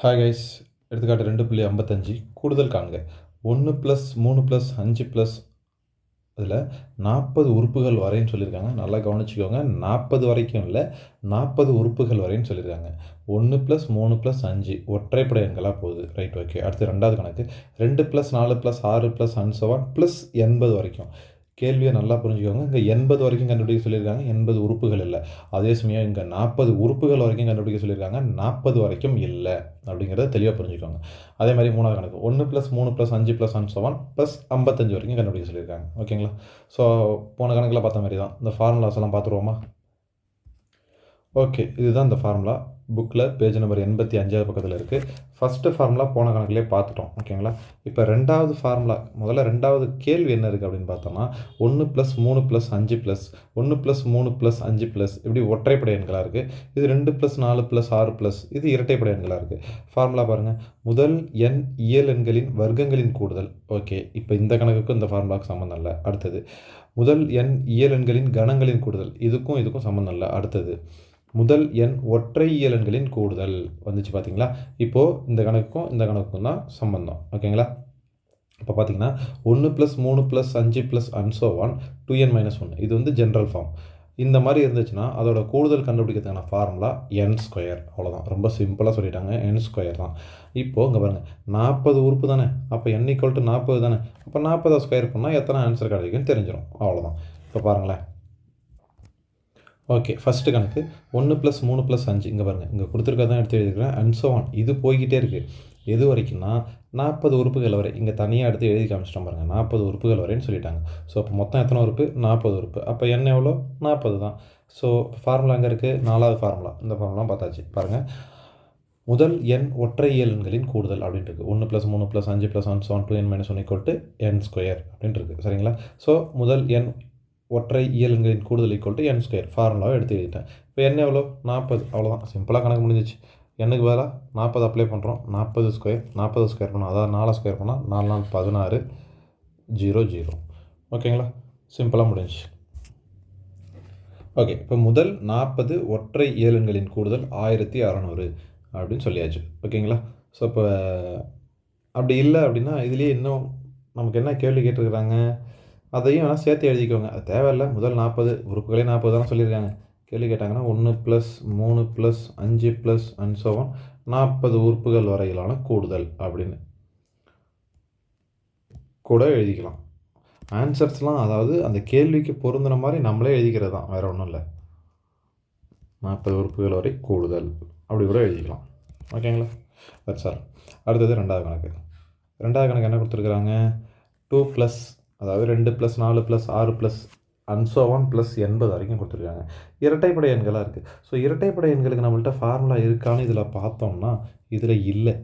Hi guys எடுத்துக்காட்டு ரெண்டு புள்ளி ஐம்பத்தஞ்சு. கூடுதல் காண்க. ஒன்று ப்ளஸ் மூணு ப்ளஸ் அஞ்சு ப்ளஸ் அதில் நாற்பது உறுப்புகள் வரைன்னு சொல்லியிருக்காங்க. நல்லா கவனிச்சுக்கோங்க. நாற்பது வரைக்கும் இல்லை நாற்பது உறுப்புகள் வரைன்னு சொல்லியிருக்காங்க. ஒன்று ப்ளஸ் மூணு ப்ளஸ் அஞ்சு. ஒற்றைப்படை எண்களாக போகுது. ரைட் ஓகே அடுத்து ரெண்டாவது கணக்கு. ரெண்டு ப்ளஸ் நாலு ப்ளஸ் ஆறு ப்ளஸ் அன்சவான் ப்ளஸ் எண்பது வரைக்கும். கேள்வியை நல்லா புரிஞ்சுக்கோங்க. இங்கே எண்பது வரைக்கும் கண்டுபிடிக்க சொல்லியிருக்காங்க. எண்பது உறுப்புகள் இல்லை. அதே சமயம் இங்கே நாற்பது உறுப்புகள் வரைக்கும் கண்டுபிடிக்க சொல்லியிருக்காங்க. நாற்பது வரைக்கும் இல்லை அப்படிங்கிறத தெளிவாக புரிஞ்சுக்கோங்க. அதே மாதிரி மூணாவது கணக்கு. ஒன்று ப்ளஸ் மூணு ப்ளஸ் அஞ்சு ப்ளஸ் அண்ட் செவன் ப்ளஸ் ஐம்பத்தஞ்சு வரைக்கும் கண்டுபிடிக்க சொல்லியிருக்காங்க. ஓகேங்களா? ஸோ போன கணக்கில் பார்த்த மாதிரி தான். இந்த ஃபார்முலாஸ் எல்லாம் பார்த்துருவோமா? ஓகே இதுதான் இந்த ஃபார்முலா புக்கில் பேஜ் நம்பர் எண்பத்தி அஞ்சாவது பக்கத்தில் இருக்குது ஃபஸ்ட்டு ஃபார்முலா போன கணக்கிலே பார்த்துட்டோம். ஓகேங்களா இப்போ ரெண்டாவது ஃபார்முலா முதல்ல ரெண்டாவது கேள்வி என்ன இருக்குது அப்படின்னு பார்த்தோம்னா ஒன்று ப்ளஸ் மூணு ப்ளஸ் அஞ்சு ப்ளஸ் ஒன்று ப்ளஸ் மூணு ப்ளஸ் அஞ்சு ப்ளஸ் இப்படி ஒற்றைப்படை எண்களாக இருக்குது இது ரெண்டு ப்ளஸ் நாலு ப்ளஸ் ஆறு ப்ளஸ் இது இரட்டைப்படை எண்களாக இருக்குது ஃபார்முலா பாருங்கள் முதல் எண் இயல் எண்களின் வர்க்கங்களின் கூடுதல். ஓகே இப்போ இந்த கணக்குக்கும் இந்த ஃபார்முலாவுக்கு சம்மந்தம் இல்லை. அடுத்தது முதல் எண் இயல் எண்களின் கணங்களின் கூடுதல். இதுக்கும் இதுக்கும் சம்மந்தம் இல்லை. அடுத்தது முதல் எண் ஒற்றை இயலன்களின் கூடுதல். வந்துச்சு பார்த்தீங்களா இப்போது இந்த கணக்குக்கும் இந்த கணக்குக்கும் தான் சம்பந்தம். ஓகேங்களா? இப்போ பார்த்தீங்கன்னா ஒன்று ப்ளஸ் மூணு ப்ளஸ் அஞ்சு plus அன்சோ one two n minus one இது வந்து ஜென்ரல் ஃபார்ம் இந்த மாதிரி இருந்துச்சுன்னா அதோட கூடுதல் கண்டுபிடிக்கிறதுக்கான ஃபார்முலா என் ஸ்கொயர் அவ்வளோதான் ரொம்ப சிம்பிளாக சொல்லிட்டாங்க. என் ஸ்கொயர் தான். இப்போது இங்கே பாருங்கள் நாற்பது உறுப்பு தானே? அப்போ என் ஈக்குவல் டு நாற்பது தானே? அப்போ நாற்பதை ஸ்கொயர் பண்ணால் எத்தனை ஆன்சர் கிடைக்குன்னு தெரிஞ்சிடும் அவ்வளோதான் இப்போ பாருங்களேன். ஓகே ஃபஸ்ட்டு கணக்கு. ஒன்று ப்ளஸ் மூணு ப்ளஸ் அஞ்சு. இங்கே பாருங்கள் இங்கே கொடுத்துருக்கதான் எடுத்து எழுதிக்கிறேன் அண்ட் ஆன் இது போய்கிட்டே இருக்குது எது வரைக்கும்னா நாற்பது உறுப்புகள் வரை. இங்கே தனியாக எடுத்து எழுதி காமிச்சிட்டோம் பாருங்கள் நாற்பது உறுப்புகள் வரைன்னு சொல்லிட்டாங்க. ஸோ அப்போ மொத்தம் எத்தனை உறுப்பு? நாற்பது உறுப்பு. அப்போ என்ன எவ்வளோ? நாற்பது தான். ஸோ ஃபார்முலா அங்கே இருக்குது நாலாவது ஃபார்முலா இந்த ஃபார்முலாம் பார்த்தாச்சு. பாருங்கள் முதல் எண் ஒற்றை எண்களின் கூடுதல் அப்படின்ட்டு இருக்குது ஒன்று ப்ளஸ் மூணு ப்ளஸ் அஞ்சு plus one seven two n minus one equal to n square அப்படின்ட்டு இருக்குது சரிங்களா? ஸோ முதல் எண் ஒற்றை இயல்களின் கூடுதல் ஈக்குவல் டு என் ஸ்கொயர் ஃபார்முலாவை எடுத்து எழுதிட்டேன். இப்போ என்ன எவ்வளோ நாற்பது. அவ்வளோதான் சிம்பிளாக கணக்கு முடிஞ்சிச்சு. எண்ணுக்கு பதிலாக நாற்பது அப்ளை பண்ணுறோம் நாற்பது ஸ்கொயர் நாற்பது ஸ்கொயர் பண்ணோம் அதாவது நாலு ஸ்கொயர் பண்ணால் நாலு நாள் பதினாறு ஜீரோ ஜீரோ ஓகேங்களா சிம்பிளாக முடிஞ்சிச்சு. ஓகே இப்போ முதல் நாற்பது ஒற்றை இயலன்களின் கூடுதல் ஆயிரத்தி அறநூறு அப்படின்னு சொல்லியாச்சு. ஓகேங்களா ஸோ இப்போ அப்படி இல்லை அப்படின்னா இதுலேயே இன்னும் நமக்கு என்ன கேள்வி கேட்டிருக்கிறாங்க? அதையும் வேணால் சேர்த்து எழுதிக்கோங்க. அது தேவையில்லை. முதல் நாற்பது உறுப்புகளே நாற்பது தானே சொல்லியிருக்காங்க. கேள்வி கேட்டாங்கன்னா ஒன்று ப்ளஸ் மூணு ப்ளஸ் அஞ்சு ப்ளஸ் அன்சோவன் நாற்பது உறுப்புகள் வரையிலான கூடுதல் அப்படின்னு கூட எழுதிக்கலாம். ஆன்சர்ஸ்லாம் அதாவது அந்த கேள்விக்கு பொருந்தின மாதிரி நம்மளே எழுதிக்கிறது தான். வேறு ஒன்றும் இல்லை. நாற்பது உறுப்புகள் வரை கூடுதல். அப்படி கூட எழுதிக்கலாம். ஓகேங்களா சார் அடுத்தது ரெண்டாவது கணக்கு. ரெண்டாவது கணக்கு என்ன கொடுத்துருக்குறாங்க? டூ ப்ளஸ் அதாவது ரெண்டு ப்ளஸ் நாலு ப்ளஸ் ஆறு ப்ளஸ் அன்சோவான் ப்ளஸ் எண்பது வரைக்கும் கொடுத்துருக்காங்க. இரட்டைப்படை எண்களாக இருக்குது ஸோ இரட்டைப்படை எண்களுக்கு நம்மள்ட்ட ஃபார்முலா இருக்கான்னு இதில் பார்த்தோம்னா இதில் இல்லை.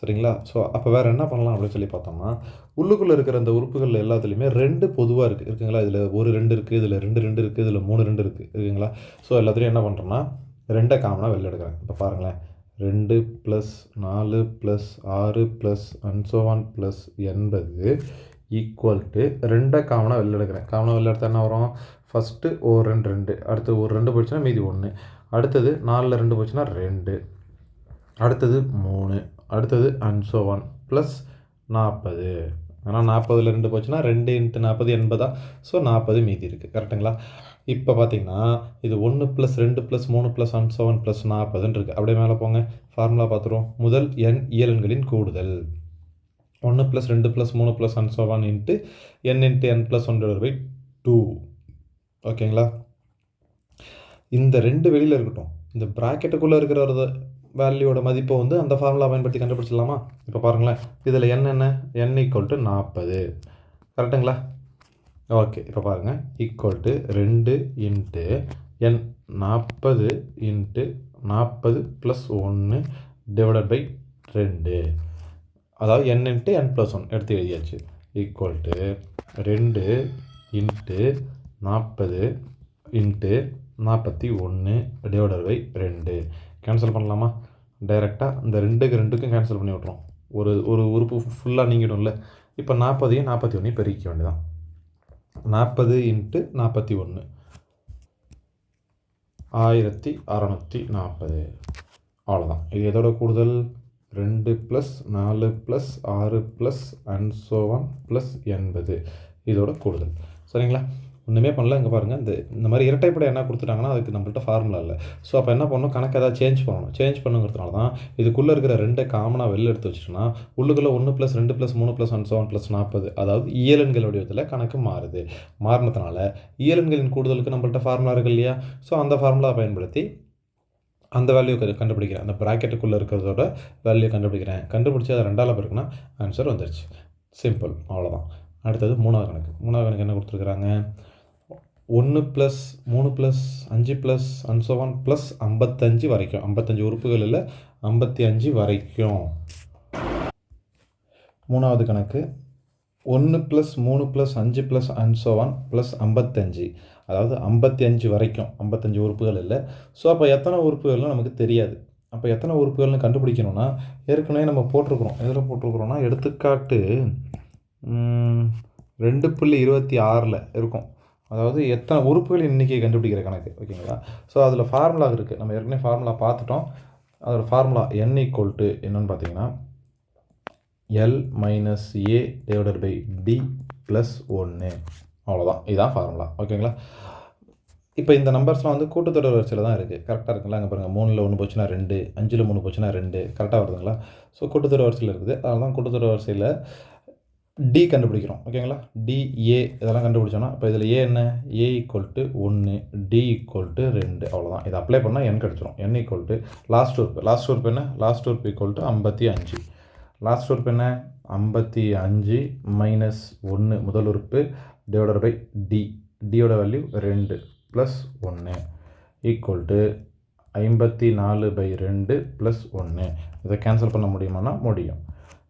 சரிங்களா? ஸோ அப்போ வேறு என்ன பண்ணலாம் அப்படின்னு சொல்லி பார்த்தோம்னா உள்ளுக்குள்ளே இருக்கிற அந்த உறுப்புகள் எல்லாத்துலேயுமே ரெண்டு பொதுவாக இருக்குது இருக்குங்களா? இதில் ஒரு ரெண்டு இருக்குது இதில் ரெண்டு ரெண்டு இருக்குது இதில் மூணு ரெண்டு இருக்குது இருக்குங்களா? ஸோ எல்லாத்துலேயும் என்ன பண்ணுறோன்னா ரெண்டை காமனாக வெளில எடுக்கிறேன் இப்போ பாருங்களேன். ரெண்டு ப்ளஸ் நாலு ப்ளஸ் ஆறு plus and so on plus எண்பது ஈக்குவல் டு ரெண்டை காமனாக வெளில எடுக்கிறேன் காமனாக வெளில எடுத்தால் என்ன வரும்? ஃபஸ்ட்டு ஒரு ரெண்டு ரெண்டு. அடுத்து ஒரு ரெண்டு போச்சுன்னா மீதி ஒன்று அடுத்தது நாலில் ரெண்டு போச்சுன்னா ரெண்டு. அடுத்தது மூணு. அடுத்தது அன்சோ ஒன் ப்ளஸ் நாற்பது ஆனால் நாற்பதில் ரெண்டு போச்சுன்னா ரெண்டு இன்ட்டு நாற்பது எண்பதா ஸோ நாற்பது மீதி இருக்குது கரெக்டுங்களா இப்போ பார்த்தீங்கன்னா இது ஒன்று ப்ளஸ் ரெண்டு ப்ளஸ் மூணு ப்ளஸ் ஒன் செவன் ப்ளஸ் நாற்பதுன்னு இருக்குது அப்படியே மேலே போங்க. ஃபார்முலா பார்த்துருவோம். முதல் எண் இயலன்களின் கூடுதல். ஒன்று ப்ளஸ் ரெண்டு ப்ளஸ் மூணு plus one so into n into n plus one by two ஓகேங்களா இந்த ரெண்டு வெளியில் இருக்கட்டும். இந்த ப்ராக்கெட்டுக்குள்ளே இருக்கிற ஒரு வேல்யூவோட மதிப்பை வந்து அந்த ஃபார்முலா பயன்படுத்தி கண்டுபிடிச்சிடலாமா? இப்போ பாருங்களேன். இதில் என்னென்ன என் ஈக்குவல் டு நாற்பது கரெக்டுங்களா ஓகே இப்போ பாருங்கள் ஈக்குவல் டு ரெண்டு இன்ட்டு என் நாற்பது இன்ட்டு நாற்பது ப்ளஸ் ஒன்று டிவைடட் பை ரெண்டு. அதாவது n into n plus one எடுத்து எழுதியாச்சு. ஈக்குவல் டு ரெண்டு இன்ட்டு நாற்பது இன்ட்டு நாற்பத்தி ஒன்று டிவைடர் பை ரெண்டு. கேன்சல் பண்ணலாமா? டைரெக்டாக இந்த ரெண்டுக்கு ரெண்டுக்கும் கேன்சல் பண்ணி விட்றோம் ஒரு ஒரு உறுப்பு ஃபுல்லாக நீங்கிடும்ல. இப்போ நாற்பதையும் நாற்பத்தி ஒன்றையும் பெருக்க வேண்டியதான் நாற்பது இன்ட்டு நாற்பத்தி ஒன்று ஆயிரத்தி அறநூற்றி நாற்பது அவ்வளோதான் இது எதோட கூடுதல்? ரெண்டு ப்ளஸ் நாலு ப்ளஸ் ஆறு ப்ளஸ் அண்ட் சோவான் ப்ளஸ் எண்பது. இதோட கூடுதல். சரிங்களா? ஒன்றுமே பண்ணல. இங்கே பாருங்கள் இந்த இந்த மாதிரி இரட்டைப்படை என்ன கொடுத்துட்டாங்கன்னா அதுக்கு நம்மள்ட்ட ஃபார்முலா இல்லை. ஸோ அப்போ என்ன பண்ணணும்? கணக்கு ஏதாவது சேஞ்ச் பண்ணணும். சேஞ்ச் பண்ணுங்கிறதுனால தான் இதுக்குள்ளே இருக்கிற ரெண்டை காமனாக வெளில எடுத்து வச்சுட்டோம்னா உள்ளுக்குள்ளே ஒன்று ப்ளஸ் ரெண்டு ப்ளஸ் மூணு ப்ளஸ் ஒன் செவன் ப்ளஸ் நாற்பது அதாவது இயலன்கள் வடிவத்தில் கணக்கு மாறுது. மாறினதுனால இயலன்களின் கூடுதலுக்கு நம்மள்ட்ட ஃபார்முலா இருக்கு இல்லையா? ஸோ அந்த ஃபார்முலா பயன்படுத்தி அந்த வேல்யூ கண்டுபிடிக்கிறேன். அந்த ப்ராக்கெட்டுக்குள்ளே இருக்கிறதோட வேல்யூ கண்டுபிடிக்கிறேன். கண்டுபிடிச்சி அதை ரெண்டால் பிறகுனா ஆன்சர் வந்துடுச்சு சிம்பிள் அவ்வளோதான் அடுத்தது மூணாவது கணக்கு. மூணாவது கணக்கு என்ன கொடுத்துருக்குறாங்க? ஒன்று ப்ளஸ் மூணு ப்ளஸ் அஞ்சு ப்ளஸ் அன்சோவான் ப்ளஸ் ஐம்பத்தஞ்சு வரைக்கும். ஐம்பத்தஞ்சு உறுப்புகள் இல்லை ஐம்பத்தி அஞ்சு வரைக்கும். மூணாவது கணக்கு. ஒன்று ப்ளஸ் மூணு ப்ளஸ் அஞ்சு ப்ளஸ் அன்சோவான் ப்ளஸ் ஐம்பத்தஞ்சு. அதாவது ஐம்பத்தி அஞ்சு வரைக்கும் ஐம்பத்தஞ்சு உறுப்புகள் இல்லை. ஸோ அப்போ எத்தனை உறுப்புகள்னு நமக்கு தெரியாது. அப்போ எத்தனை உறுப்புகள்னு கண்டுபிடிக்கணும்னா ஏற்கனவே நம்ம போட்டிருக்கிறோம். எதில் போட்டிருக்கிறோன்னா எடுத்துக்காட்டு ரெண்டு புள்ளி இருபத்தி ஆறில் இருக்கும். அதாவது எத்தனை உறுப்புகளின் எண்ணிக்கையை கண்டுபிடிக்கிற கணக்கு ஓகேங்களா? ஸோ அதில் ஃபார்முலா இருக்குது நம்ம ஏற்கனவே ஃபார்முலா பார்த்துட்டோம். அதோட ஃபார்முலா என் ஈக்குவல் டு என்னென்னு பார்த்தீங்கன்னா L minus A divided by D plus ஒன்று அவ்வளோதான் இதுதான் ஃபார்முலா ஓகேங்களா இப்போ இந்த நம்பர்ஸ்லாம் வந்து கூட்டுத்தொடர் வரிசையில் தான் இருக்குது கரெக்டாக இருக்குங்களா? அங்கே பாருங்கள் மூணில் ஒன்று போச்சுன்னா ரெண்டு அஞ்சில் மூணு போச்சுன்னா ரெண்டு. கரெக்டாக வருதுங்களா? ஸோ கூட்டுத்தொடர் வரிசையில் இருக்குது. அதனால தான் கூட்டுத்தொடர் வரிசையில் டி கண்டுபிடிக்கிறோம். ஓகேங்களா டிஏ இதெல்லாம் கண்டுபிடிச்சோன்னா இப்போ இதில் ஏ என்ன? ஏ ஈக்குவல் டு ஒன்று டி ஈக்குவல் டு ரெண்டு. அவ்வளோதான் இதை அப்ளை பண்ணால் என் கிடச்சிரும். என் ஈக்குவல் டு லாஸ்ட் உறுப்பு லாஸ்ட் உறுப்பு என்ன? லாஸ்ட் உறுப்பு ஈக்குவல் டு ஐம்பத்தி அஞ்சு. லாஸ்ட் உறுப்பு என்ன? ஐம்பத்தி அஞ்சு மைனஸ் ஒன்று முதல் உறுப்பு டிவைடட் பை டி டியோட வேல்யூ ரெண்டு ப்ளஸ் ஒன்று ஈக்குவல் டு ஐம்பத்தி நாலு பை ரெண்டு ப்ளஸ் ஒன்று இதை கேன்சல் பண்ண முடியுமானா? முடியும்.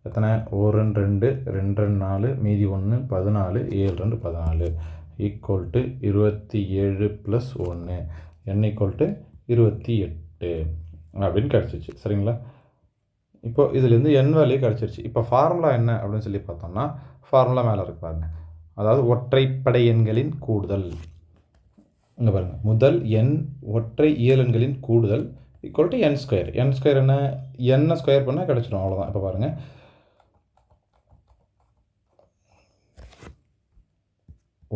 எத்தனை? ஒரு ரெண்டு ரெண்டு ரெண்டு ரெண்டு நாலு மீதி ஒன்று பதினாலு ஏழு ரெண்டு பதினாலு. ஈக்குவல் டு இருபத்தி ஏழு ப்ளஸ் ஒன்று என் ஈக்குவல் டு இருபத்தி எட்டு. அப்படின்னு கிடச்சிச்சு சரிங்களா? இப்போ இதுலேருந்து என் வேல்யூ கிடச்சிருச்சு. இப்போ ஃபார்முலா என்ன அப்படின்னு சொல்லி பார்த்தோம்னா ஃபார்முலா மேலே இருக்கு பாருங்கள் அதாவது ஒற்றைப்படை எண்களின் கூடுதல். இங்கே பாருங்கள் முதல் எண் ஒற்றை இயலன்களின் கூடுதல் equal to n square n square என்ன? என்ன ஸ்கொயர் பண்ணால் கிடச்சிடும். அவ்வளோதான் இப்போ பாருங்கள்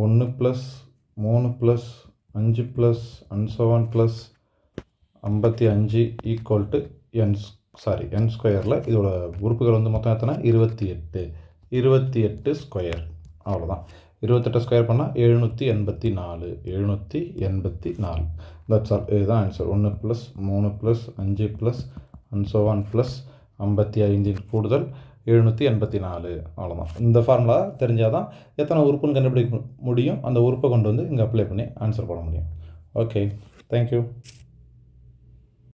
ஒன்று ப்ளஸ் மூணு ப்ளஸ் அஞ்சு ப்ளஸ் அன்சோவான் ப்ளஸ் ஐம்பத்தி அஞ்சு equal to n sorry n ஸ்கொயரில் இதோட உறுப்புகள் வந்து மொத்தம் எத்தனை? இருபத்தி எட்டு. இருபத்தி எட்டு ஸ்கொயர் அவ்வளோதான் இருபத்தெட்டு ஸ்கொயர் பண்ணால் எழுநூற்றி எண்பத்தி நாலு. எழுநூற்றி எண்பத்தி நாலு. தட்ஸ் ஆல் இதுதான் ஆன்சர் ஒன்று ப்ளஸ் மூணு ப்ளஸ் அஞ்சு ப்ளஸ் அன்சோவான் ப்ளஸ் ஐம்பத்தி ஐந்தின் கூடுதல் எழுநூற்றி எண்பத்தி நாலு. அவ்வளோதான் இந்த ஃபார்முலா தெரிஞ்சால் தான் எத்தனை உறுப்புன்னு கண்டுபிடிக்க முடியும். அந்த உறுப்பை கொண்டு வந்து இங்கே அப்ளை பண்ணி ஆன்சர் போட முடியும். Okay thank you